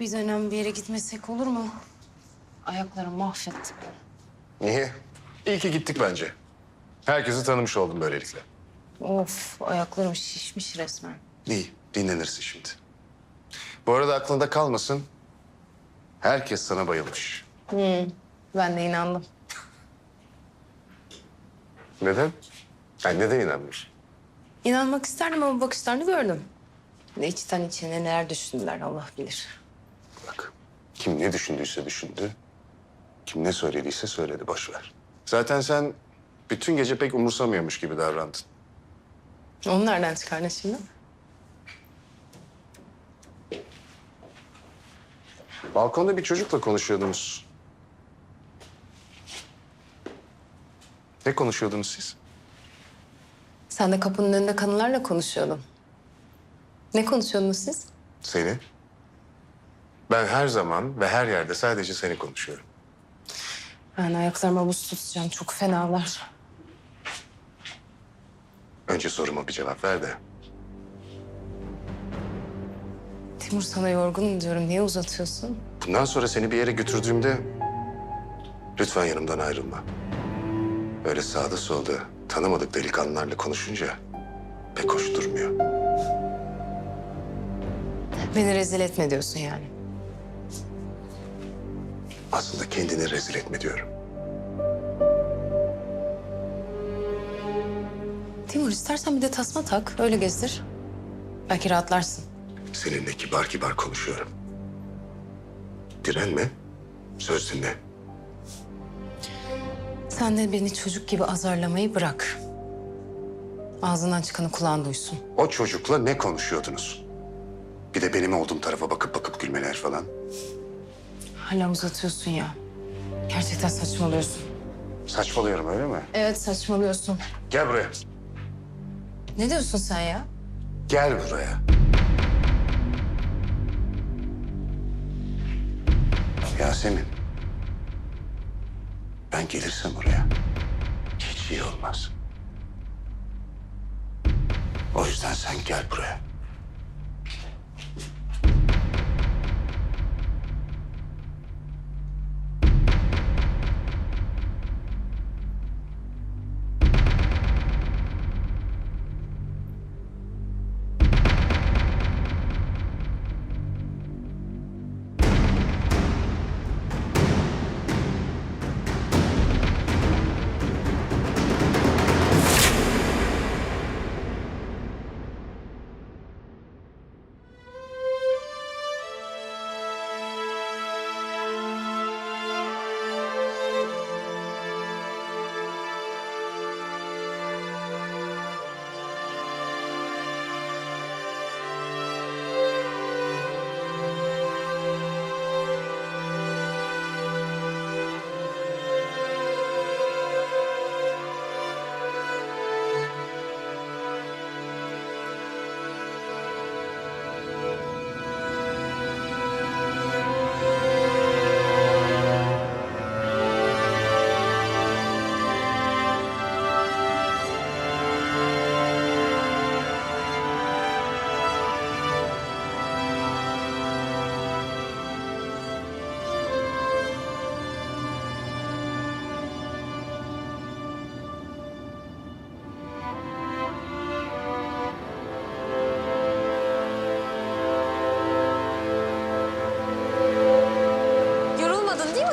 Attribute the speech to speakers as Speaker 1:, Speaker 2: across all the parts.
Speaker 1: Bir dönem bir yere gitmesek olur mu? Ayaklarım mahvetti.
Speaker 2: Niye? İyi ki gittik bence. Herkesi tanımış oldum böylelikle.
Speaker 1: Of ayaklarım şişmiş resmen.
Speaker 2: İyi, dinlenirsin şimdi. Bu arada aklında kalmasın. Herkes sana bayılmış.
Speaker 1: Ben de inandım.
Speaker 2: Neden? Ben neden inanmış?
Speaker 1: İnanmak isterdim ama bakışlarını gördüm. Ne içten içine neler düşündüler Allah bilir.
Speaker 2: Bak, kim ne düşündüyse düşündü. Kim ne söylediyse söyledi, boş ver. Zaten sen bütün gece pek umursamıyormuş gibi davrandın.
Speaker 1: Onu nereden çıkardın şimdi?
Speaker 2: Balkonda bir çocukla konuşuyordunuz. Ne konuşuyordunuz siz?
Speaker 1: Sen de kapının önünde kanılarla konuşuyordun. Ne konuşuyordunuz siz?
Speaker 2: Seni. Ben her zaman ve her yerde sadece seni konuşuyorum.
Speaker 1: Ben ayaklarıma buz tutacağım. Çok fenalar.
Speaker 2: Önce soruma bir cevap ver de.
Speaker 1: Timur sana yorgunum diyorum. Niye uzatıyorsun?
Speaker 2: Bundan sonra seni bir yere götürdüğümde lütfen yanımdan ayrılma. Öyle sağda solda tanımadık delikanlılarla konuşunca pek hoş durmuyor.
Speaker 1: Beni rezil etme diyorsun yani.
Speaker 2: Aslında kendini rezil etme diyorum.
Speaker 1: Timur istersen bir de tasma tak. Öyle gezdir. Belki rahatlarsın.
Speaker 2: Seninle kibar kibar konuşuyorum. Direnme, söz dinle.
Speaker 1: Sen de beni çocuk gibi azarlamayı bırak. Ağzından çıkanı kulağın duysun.
Speaker 2: O çocukla ne konuşuyordunuz? Bir de benim olduğum tarafa bakıp bakıp gülmeler falan.
Speaker 1: Hala uzatıyorsun ya. Gerçekten saçmalıyorsun.
Speaker 2: Saçmalıyorum öyle mi?
Speaker 1: Evet saçmalıyorsun.
Speaker 2: Gel buraya.
Speaker 1: Ne diyorsun sen ya?
Speaker 2: Gel buraya. Yasemin. Ben gelirsem oraya hiç iyi olmaz. O yüzden sen gel buraya.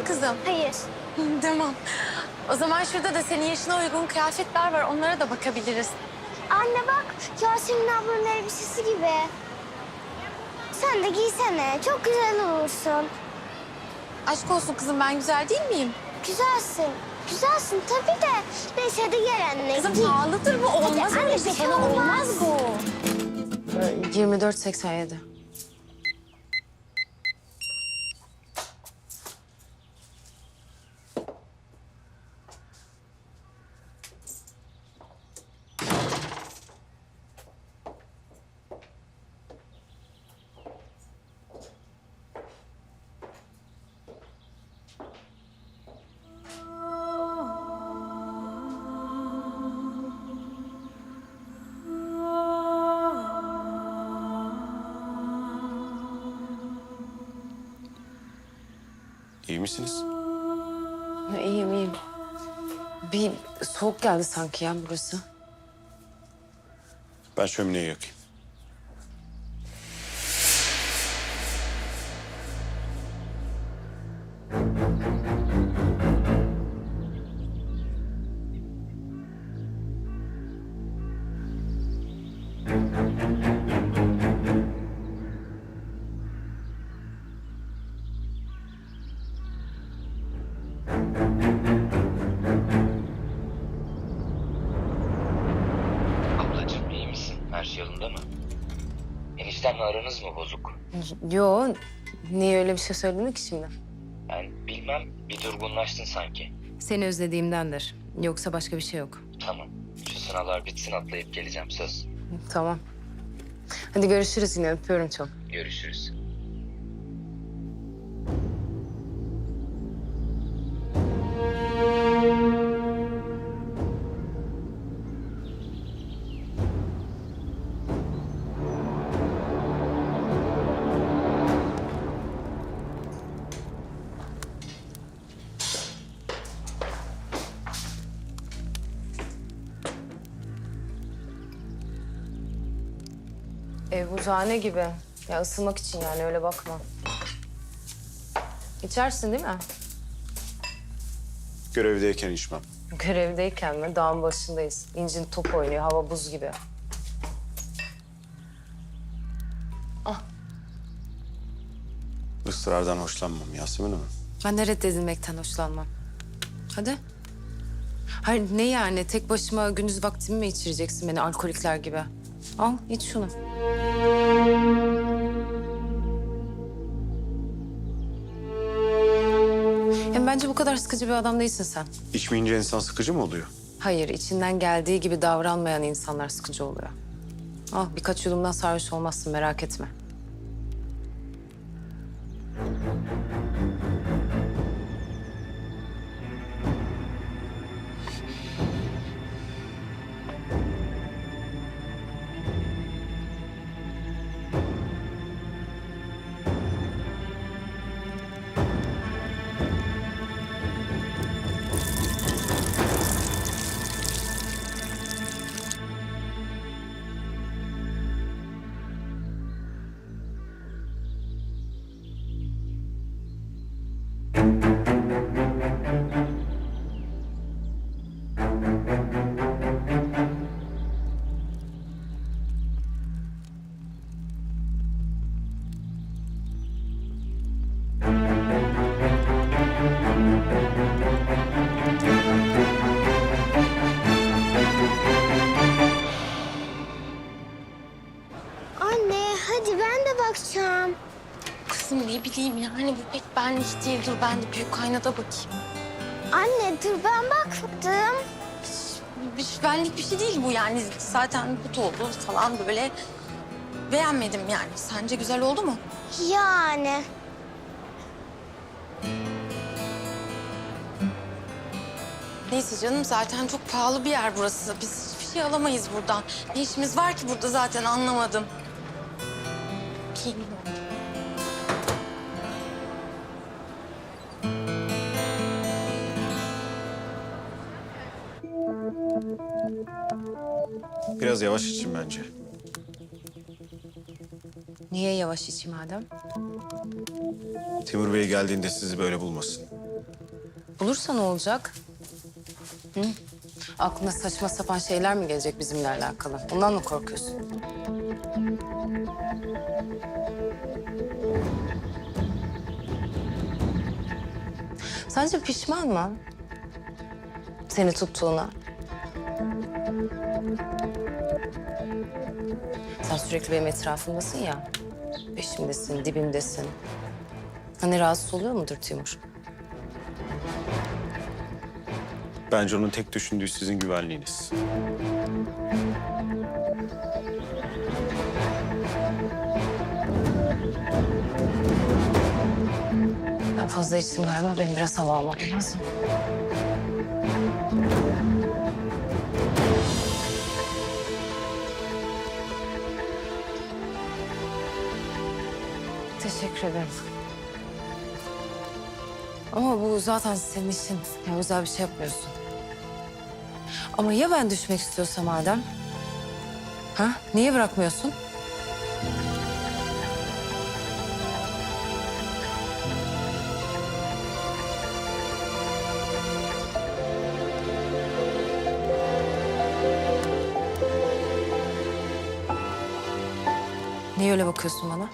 Speaker 1: Kızım?
Speaker 3: Hayır.
Speaker 1: tamam. O zaman şurada da senin yaşına uygun kıyafetler var. Onlara da bakabiliriz.
Speaker 3: Anne bak Yasemin ablanın elbisesi gibi. Sen de giysene. Çok güzel olursun.
Speaker 1: Aşk olsun kızım ben güzel değil miyim?
Speaker 3: Güzelsin. Güzelsin tabii de. Neyse hadi gel anne.
Speaker 1: Kızım
Speaker 3: giy.
Speaker 1: pahalıdır bu. Olmaz
Speaker 3: Hadi anne,
Speaker 1: şey.
Speaker 3: bir şey
Speaker 1: Bana olmaz
Speaker 3: olmaz.
Speaker 1: bu. 24.87.
Speaker 4: İyi misiniz?
Speaker 1: İyiyim iyiyim. Bir soğuk geldi sanki ya burası.
Speaker 4: Ben şömineyi yakayım.
Speaker 5: Ablacığım iyi misin? Her şey yolunda mı? Eniştemle aranız mı bozuk?
Speaker 1: Yo, niye öyle bir şey söyledin ki şimdi?
Speaker 5: Ben bilmem bir durgunlaştın sanki.
Speaker 1: Seni özlediğimdendir. Yoksa başka bir şey yok.
Speaker 5: Tamam. Şu sınavlar bitsin atlayıp geleceğim söz.
Speaker 1: Tamam. Hadi görüşürüz yine. Öpüyorum çok.
Speaker 5: Görüşürüz.
Speaker 1: Ev buzhane gibi. Ya ısınmak için yani öyle bakma. İçersin değil mi?
Speaker 4: Görevdeyken içmem.
Speaker 1: Görevdeyken mi? Dağın başındayız. İncin top oynuyor. Hava buz gibi.
Speaker 4: Isrardan hoşlanmam Yasemin Hanım.
Speaker 1: Ben de reddedilmekten hoşlanmam. Hadi. Hayır ne yani? Tek başıma gündüz vaktimi mi içireceksin beni alkolikler gibi? Al iç şunu. Hem bence bu kadar sıkıcı bir adam değilsin sen.
Speaker 4: İçmeyince insan sıkıcı mı oluyor?
Speaker 1: Hayır, içinden geldiği gibi davranmayan insanlar sıkıcı oluyor. Ah, birkaç yudumdan sarhoş olmazsın, merak etme.
Speaker 3: Ben de
Speaker 6: büyük aynada bakayım.
Speaker 3: Anne dur ben baktım.
Speaker 6: Bir benlik bir şey değil bu yani. Zaten bu oldu falan böyle. Beğenmedim yani. Sence güzel oldu mu?
Speaker 3: Yani.
Speaker 6: Neyse canım zaten çok pahalı bir yer burası. Biz hiçbir şey alamayız buradan. Ne işimiz var ki burada zaten anlamadım. Kim
Speaker 4: Biraz yavaş için bence.
Speaker 1: Niye yavaş içeyim Adem?
Speaker 4: Timur Bey geldiğinde sizi böyle bulmasın.
Speaker 1: Bulursa ne olacak? Hı? Aklına saçma sapan şeyler mi gelecek bizimle alakalı? Ondan mı korkuyorsun? Sence pişman mı? Seni tuttuğuna. Sen sürekli benim etrafımdasın ya. Peşimdesin, dibimdesin. Hani rahatsız oluyor mudur Timur?
Speaker 4: Bence onun tek düşündüğü sizin güvenliğiniz.
Speaker 1: Ben fazla içtim galiba. Benim biraz hava almam lazım. Teşekkür ederim. Ama bu zaten senin işin. Ya özel bir şey yapmıyorsun. Ama ya ben düşmek istiyorsam madem? Ha? Niye bırakmıyorsun? Niye öyle bakıyorsun bana?